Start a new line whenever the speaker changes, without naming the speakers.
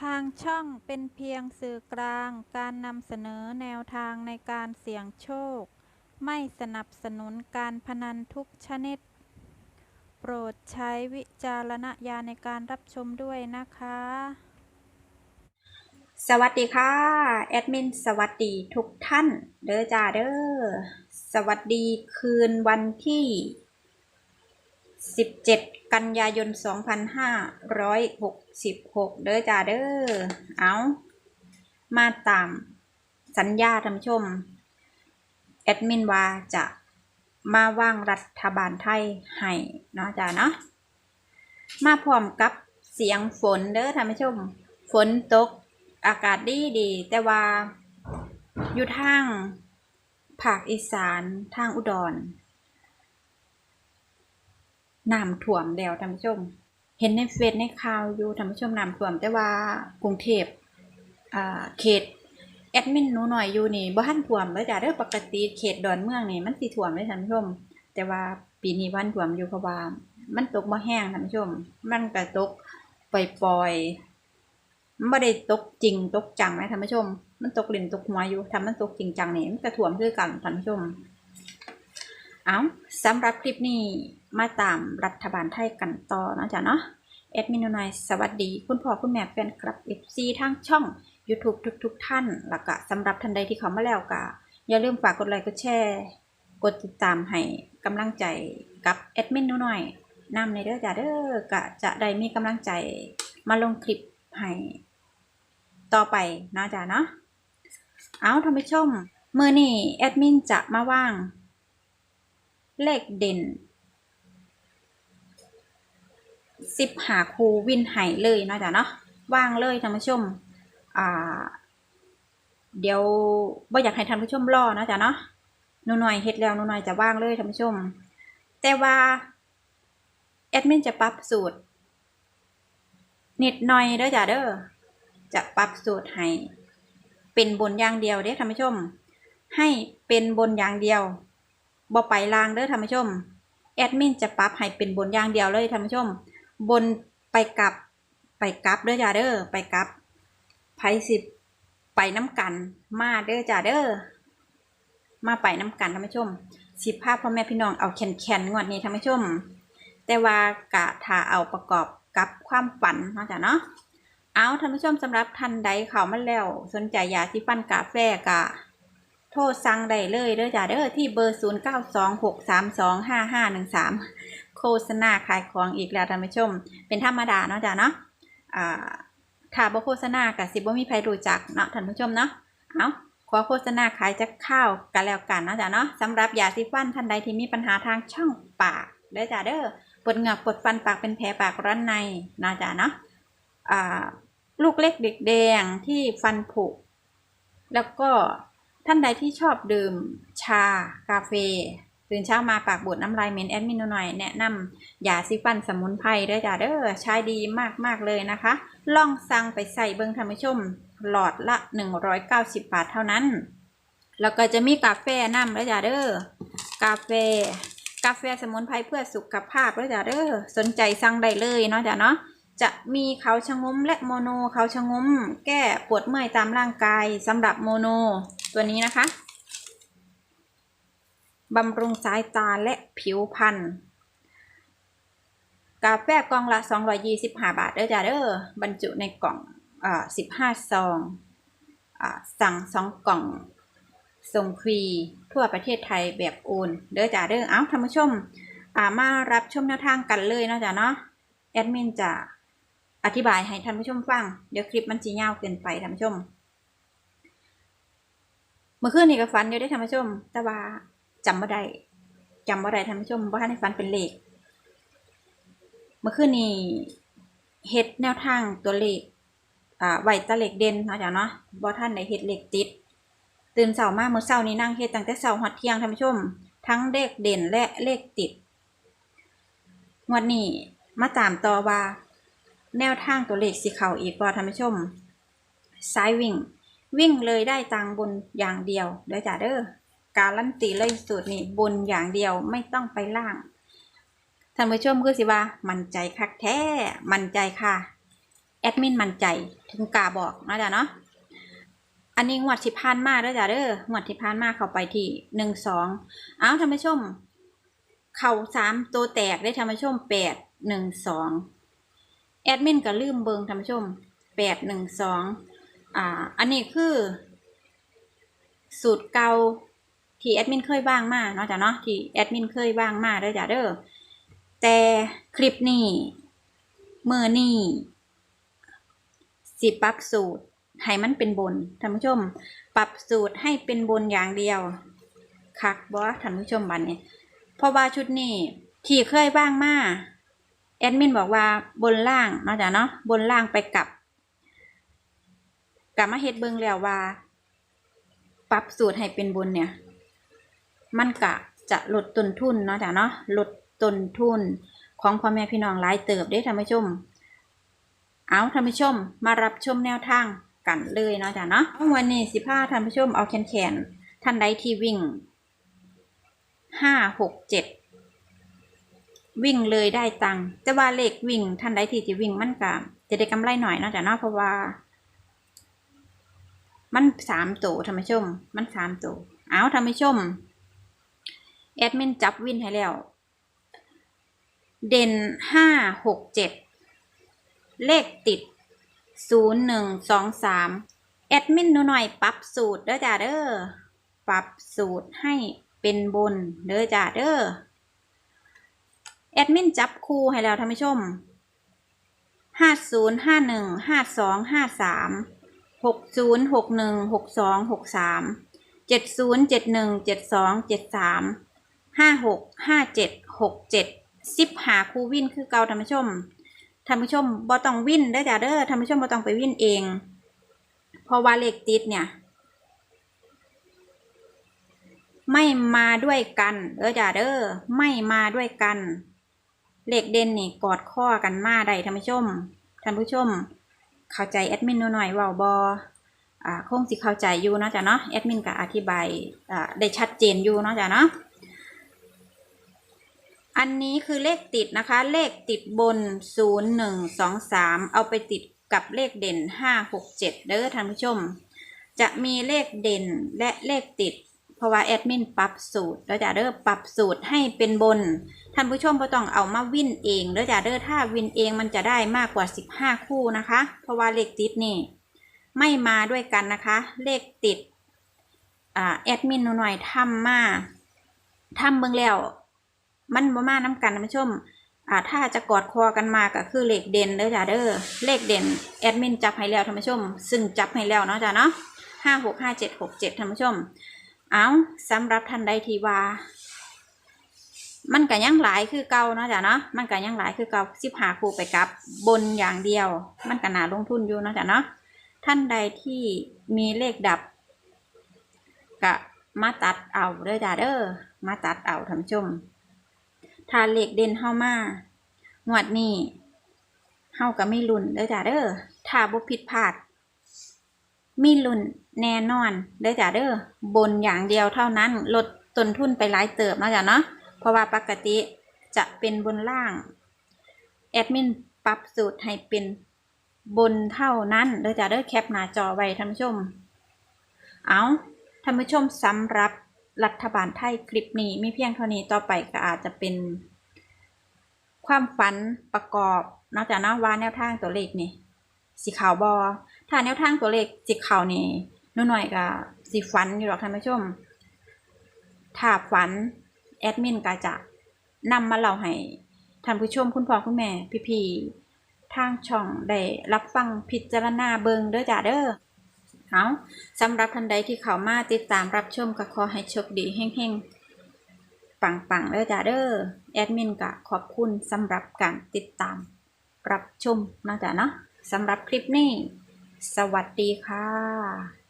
ทางช่องเป็นเพียงสื่อกลางการนำเสนอแนวทางในการเสี่ยงโชค ไม่สนับสนุนการพนันทุกชนิด โปรดใช้วิจารณญาณในการรับชมด้วยนะคะ
สวัสดีค่ะ แอดมินสวัสดีทุกท่าน เด้อจ้าเด้อ สวัสดีคืนวันที่ 17 กันยายน 2566เด้อจ้าเด้อเอามาตามสัญญาท่านชม แอดมินว่าจะมาว่างรัฐบาลไทยให้เนาะจ้าเนาะมาพร้อมกับเสียงฝนเด้อท่านผู้ชม ฝนตกอากาศดีดี แต่ว่าอยู่ทางภาคอีสานทางอุดรน้ำท่วมแล้วท่านผู้ชม เห็นในเฟซในข่าวอยู่ท่านผู้ชมน้ำท่วม แต่ว่ากรุงเทพอ่าเขตแอดมินหนูหน่อยอยู่นี่บ่ทันท่วมเลยจ้ะเด้อปกติเขตดอนเมืองนี่มันสิท่วมเลยท่านผู้ชม แต่ว่าปีนี้วันท่วมอยู่เพราะว่ามันตกบ่แห้งท่านผู้ชม มันก็ตกปล่อยๆมันไม่ได้ตกจริงตกจังไหมท่านผู้ชม มันตกเล่นตกหัวอยู่ทำมันตกจริงจังนี่มันกระถ่วมคือกันท่านผู้ชม เอาสำหรับคลิปนี้มาตามรัฐบาลไทยกันต่อนะจ๊ะเนาะแอดมินนายสวัสดี คุณพ่อคุณแม่แฟนคลับ FC ทางช่อง YouTube ทุกๆทท่าน แล้วก็สำหรับท่านใดที่เขามาแล้วก็อย่าลืมฝากกดไลค์กดแชร์ กดติดตามให้กำลังใจกับแอดมินหนูหน่อยนำในเด้อจ้าเด้อก็จะได้มีกำลังใจมาลงคลิปให้ต่อไปนะจ้าเนาะเอาท่านผู้ชมเมื่อนี้แอดมินจะมาว่าง เลขเด่นสิบหาคูวินไห่เลยเนาะจ้าเนาะว่างเลยท่านผู้ชมอ่าเดี๋ยวบ่อยากให้ท่านผู้ชมรอเนาะจ้าเนาะหนูหน่อยเฮ็ดแล้วหนูหน่อยจะว่างเลยท่านผู้ชม แต่ว่าแอดมินจะปรับสูตรนิดหน่อยเด้อจ้ะเด้อจะปรับสูตรให้เป็นบนอย่างเดียวเด้อท่านผู้ชม ให้เป็นบนอย่างเดียว บ่ไปล่างเด้อท่านผู้ชม แอดมินจะปรับให้เป็นบนอย่างเดียวเลยท่านผู้ชม บนไปกลับไปกลับเด้อจ้ะเด้อไปกลับไผสิไปน้ำกัน มาเด้อจ้ะเด้อมาไปน้ำกันท่านผู้ชมสิบภาพพ่อแม่พี่น้องเอาแขนแขนงวดนี้ท่านผู้ชม แต่ว่ากะถ้าเอาประกอบกับความฝันนะจ้ะเนาะเอาท่านผู้ชมสำหรับท่านใดเข้ามาแล้ว สนใจยาที่ฟันกาแฟกะ โทรสั่งได้เลยเด้อจ้ะเด้อที่เบอร์ 0 9 2 6 3 2 5 5 1 3 โฆษณาขายของอีกแล้วท่านผู้ชม เป็นธรรมดาเนาะจ้ะเนาะอ่าถ้าบ่โฆษณากับสิบ่มีใครรู้จักเนาะท่านผู้ชมเนาะเอาขอโฆษณาขายจะข้าวกันแล้วกันเนาะจ้ะเนาะสำหรับยาสีฟันท่านใดที่มีปัญหาทางช่องปากเด้อจ้ะเด้อปวดเหงือกปวดฟันปากเป็นแผลปากร้อนในเนาะจ้ะเนาะอ่าลูกเล็กเด็กแดงที่ฟันผุแล้วก็ ท่านใดที่ชอบดื่มชา กาแฟตื่นเช้ามาปากบวดน้ำลายเหม็นแอดมินหน่อยแนะนำยาสีฟันสมุนไพรเด้อจ้ะเด้อใช้ดีมากๆเลยนะคะ ลองสั่งไปใส่เบิ้งท่านผู้ชมหลอดละ 190 บาทเท่านั้น แล้วก็จะมีกาแฟน้ำแล้วจ้ะเด้อกาแฟ กาแฟสมุนไพรเพื่อสุขภาพแล้วจ้ะเด้อสนใจสั่งได้เลยเนาะจ้ะเนาะจะมีเขาชะงมและโมโนเขาชะงม แก้ปวดเมื่อยตามร่างกายสำหรับโมโน ตัวนี้นะคะบำรุงสายตาและผิวพรรณกาแฟกล่องละ 225 บาทเด้อจ้าเด้อบรรจุในกล่องอ่า15 ซองอ่าสั่ง2กล่องส่งฟรีทั่วประเทศไทยแบบโอนเด้อจ้าเด้อเอ้าท่านผู้ชมอ่ามารับชมแนวทางกันเลยเนาะจ้าเนาะแอดมินจะอธิบายให้ท่านผู้ชมฟัง เดี๋ยวคลิปมันจะยาวเกินไปท่านผู้ชม มื่อคืนนี่ก็ฝันอยู่ได้ท่านผู้ชม แต่ว่าจำบ่ได้จำบ่ได้ท่านผู้ชมบ่ทันได้ฝันเป็นเลข เมื่อคืนนี้เฮ็ดแนวทางตัวเลขอ่าไหวตะเลขเด่นเนาะจ้ะเนาะบ่ท่านได้เฮ็ดเลขติด ตื่นเช้ามาเมื่อเช้านี้นั่งเฮ็ดตั้งแต่เช้าฮอดเที่ยงท่านผู้ชม ทั้งเลขเด่นและเลขติดงวดนี้มาตามต่อว่า แนวทางตัวเลขสิเขาอีกบ่ท่านผู้ชมสายวิ่ง วิ่งเลยได้ตังบนอย่างเดียวเด้อจ้ะเด้อการันตีเลยสูตรนี้บนอย่างเดียวไม่ต้องไปล่างท่านผู้ชมคือสิว่ามั่นใจคักแท้มั่นใจค่ะแอดมินมั่นใจถึงกาบอกนะจ้ะเนาะอันนี้งวดที่ผ่านมาเด้อจ้ะเด้องวดที่ผ่านมาเข้าไปที่หนึ่งสองเอาท่านผู้ชม เข่าสามตัวแตกได้ท่านผู้ชมแปดหนึ่งสองแอดมินก็ลืมเบิงท่านผู้ชมแปดหนึ่งสอง อ่า อันนี้คือ สูตรเก่าที่แอดมินเคยบ้างมาเนาะจ้ะเนาะที่แอดมินเคยบ้างมาเด้อจ้ะเด้อแต่คลิปนี้มือนี่สิปรับสูตรให้มันเป็นบนท่านผู้ชม ปรับสูตรให้เป็นบนอย่างเดียวคักบอท่านผู้ชมบันนี้เพราะว่าชุดนี้ที่เคยบ้างมาแอดมินบอกว่าบนล่างเนาะจ้ะเนาะบนล่างไปกลับ กลับมาเฮ็ดเบิ่งแล้วว่า ปรับสูตรให้เป็นบนเนี่ย มันกะจะลดต้นทุนเนาะจ้ะเนาะลดต้นทุนของพ่อแม่พี่น้องหลายเติบได้ท่านผู้ชม เอาท่านผู้ชมมารับชมแนวทางกันเลยเนาะจ้ะเนาะวันนี้สิพาท่านผู้ชมเอาแขนแขนๆท่านใดที่วิ่งห้าหกเจ็ดวิ่งเลยได้ตังค์แต่ว่าเลขวิ่งท่านใดที่จะวิ่งมันกะจะได้กำไรหน่อยเนาะจ้ะเนาะเพราะว่า มันสามตัวท่านผู้ชม มันสามตัวเอาท่านผู้ชม แอดมินจับวินให้แล้ว เด่นห้าหกเจ็ดเลขติดศูนย์หนึ่งสองสามแอดมินหนูหน่อยปรับสูตรเด้อจ้าเด้อปรับสูตรให้เป็นบนเด้อจ้าเด้อแอดมินจับคู่ให้แล้วท่านผู้ชมห้าศูนย์ห้าหนึ่งห้าสองห้าสาม หกศูนย์หกหนึ่งหกสองหกสามเจ็ดศูนย์เจ็ดหนึ่งเจ็ดสองเจ็ดสามห้าหกห้าเจ็ดหกเจ็ดสิบหาคูวินคือเกาท่านผู้ชมท่านผู้ชมบ่ต้องวินเด้จ้าเด้อท่านผู้ชมบ่ต้องไปวินเอง เพราะว่าเลขติดเนี่ย ไม่มาด้วยกันเด้อจ้าเด้อไม่มาด้วยกัน เลขเด่นนี่กอดข้อกันมาได้ท่านผู้ชมท่านผู้ชม เข้าใจแอดมินหน่อยเว้าบอ่าคงสิเข้าใจอยู่เนาะจ้ะเนาะแอดมินก็อธิบายอ่าได้ชัดเจนอยู่เนาะจ้ะเนาะอันนี้คือเลขติดนะคะ เลขติดบน 0 1 2 3 เอาไปติดกับเลขเด่น 5 6 7 เด้อท่านผู้ชม จะมีเลขเด่นและเลขติด ราะว่าแอดมินปรับสูตรแล้วจะเด้อปรับสูตรให้เป็นบน ท่านผู้ชมก็ต้องเอามาวินเองเด้อจ้าเด้อถ้าวินเองมันจะได้มากกว่า 15 คู่นะคะ เพราะว่าเลขติดนี่ไม่มาด้วยกันนะคะ เลขติดอแอดมินหน่อยทำมาทำเบิ่งแล้ว มันบ่มาน้ำกันท่านผู้ชมอ่าถ้าจะกอดคอกันมาก็คือเลขเด่นเด้อจ้าเด้อเลขเด่นแอดมินจับให้แล้วท่านผู้ชม ซึ่งจับให้แล้วเนาะจ้าเนาะห้าหกห้าเจ็ดหกเจ็ดท่านผู้ชม เอาสำหรับท่านใดที่ว่า มันก็ยังหลายคือเก่าเนาะจ้ะเนาะมันก็ยังหลายคือเก่าสิบหาคู่ไปกับบนอย่างเดียว มันก็น่าลงทุนอยู่เนาะจ้ะเนาะท่านใดที่มีเลขดับก็มาตัดเอาเด้อจ้าเด้อมาตัดเอาท่านผู้ชมถ้าเลขเด่นเข้ามางวดนี้เฮาก็ไม่ลุ่นเด้อจ้าเด้อถ้าบ่ผิดพลาด มีลุ่น แน่นอนเด้อจ้าเด้อบนอย่างเดียวเท่านั้นลดต้นทุนไปหลายเติบเนาะจ้ะเนาะเพราะว่าปกติจะเป็นบนล่างแอดมินปรับสูตรให้เป็นบนเท่านั้นเด้อจ้าเด้อแคปหน้าจอไว้ท่านผู้ชม เอาท่านผู้ชมสำหรับรัฐบาลไทยคลิปนี้มีเพียงเท่านี้ต่อไปก็อาจจะเป็น ความฝันประกอบนอกจากนะว่าแนวทางตัวเลขนี่สีขาวบอถ้าแนวทางตัวเลขสีขาวนี่ หนหน่อยก็สีฝันอยู่หรอกท่านผู้ชม ถ้าฝันแอดมินก็จะนำมาเล่าให้ท่านผู้ชมคุณพ่อคุณแม่ พี่ๆทางช่องได้รับฟังพิจารณาเบิงเด้อจ้าเด้อเอาสำหรับท่านใดที่เข้ามาติดตามรับชมก็ขอให้โชคดีเฮ่งๆปังๆเด้อจ้าเด้อแอดมินก็ขอบคุณสำหรับการติดตามรับชมนะจ๊ะเนาะสำหรับคลิปนี้ สวัสดีค่ะ